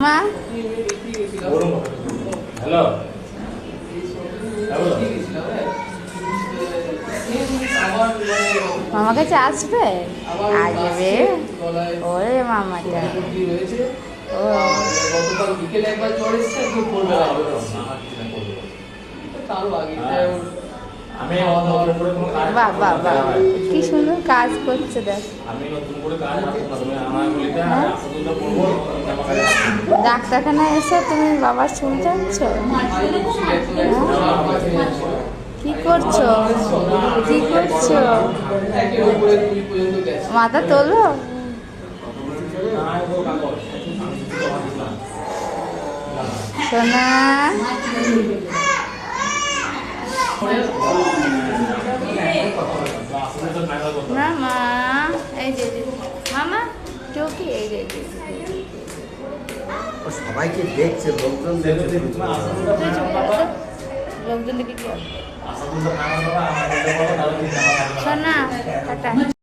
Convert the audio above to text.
মা? হ্যালো? মামা কাছে আসবে? আসবে ওরে মামাটা। ও। বিকেলে একবার জ্বর এসছে বাহ বাহ বাহ কি সুন্দর কাজ করছে দেখ। আমি নতুন করে কাজ করব না তুমি আমার ডাক্তারখানায় এসে তুমি বাবার চুল চাচ্ছ কি করছ? কি করছ? মাথা তোলো? সোনা? না মা এই যে। মামা চৌকি এই যে। সবাইকে দেখছে লোকজন দেখছে। লোকজন দেখে কি